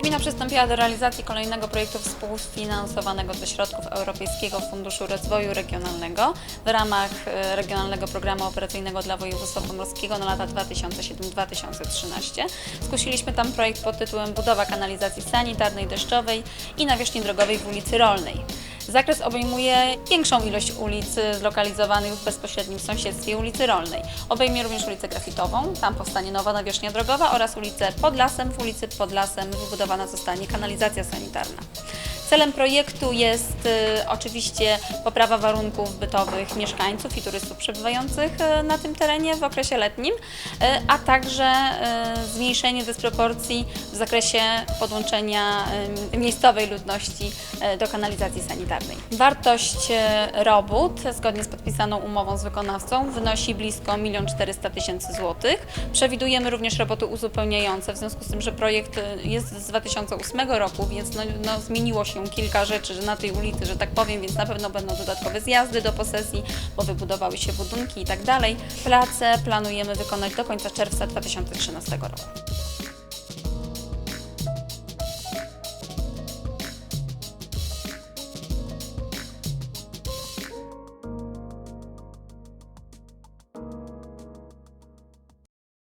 Gmina przystąpiła do realizacji kolejnego projektu współfinansowanego ze środków Europejskiego Funduszu Rozwoju Regionalnego w ramach e, Regionalnego Programu Operacyjnego dla Województwa Pomorskiego na lata 2007-2013. Zgłosiliśmy tam projekt pod tytułem Budowa kanalizacji sanitarnej, deszczowej i nawierzchni drogowej w ulicy Rolnej. Zakres obejmuje większą ilość ulic zlokalizowanych w bezpośrednim sąsiedztwie ulicy Rolnej. Obejmie również ulicę Grafitową, tam powstanie nowa nawierzchnia drogowa oraz ulicę Pod Lasem. W ulicy Pod Lasem wybudowana zostanie kanalizacja sanitarna. Celem projektu jest y, oczywiście poprawa warunków bytowych mieszkańców i turystów przebywających y, na tym terenie w okresie letnim, y, a także zmniejszenie dysproporcji w zakresie podłączenia miejscowej ludności do kanalizacji sanitarnej. Wartość robót, zgodnie z podpisaną umową z wykonawcą, wynosi blisko 1 400 tysięcy złotych. Przewidujemy również roboty uzupełniające, w związku z tym, że projekt jest z 2008 roku, więc no, no, zmieniło się kilka rzeczy na tej ulicy, że tak powiem, więc na pewno będą dodatkowe zjazdy do posesji, bo wybudowały się budynki i tak dalej. Prace planujemy wykonać do końca czerwca 2013 roku.